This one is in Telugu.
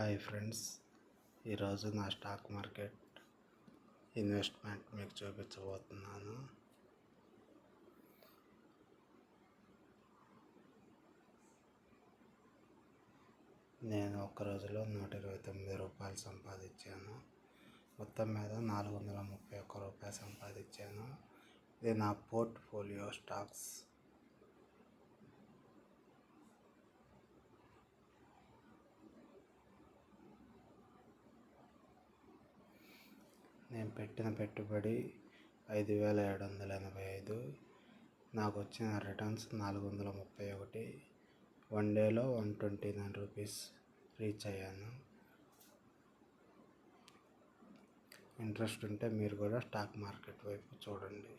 హాయ్ ఫ్రెండ్స్ ఈరోజు నా స్టాక్ మార్కెట్ ఇన్వెస్ట్మెంట్ మీకు చూపించబోతున్నాను. నేను ఒక రోజులో నూట ఇరవై తొమ్మిది రూపాయలు సంపాదించాను. మొత్తం మీద నాలుగు వందల ముప్పై ఒక్క రూపాయలు సంపాదించాను. ఇది నా పోర్ట్ఫోలియో స్టాక్స్. నేను పెట్టిన పెట్టుబడి ఐదు వేల ఏడు వందల ఎనభై ఐదు నాకు వచ్చిన రిటర్న్స్ నాలుగు వందల ముప్పై ఒకటి వన్ డేలో one twenty nine rupees reach అయ్యాను. ఇంట్రెస్ట్ ఉంటే మీరు కూడా స్టాక్ మార్కెట్ వైపు చూడండి.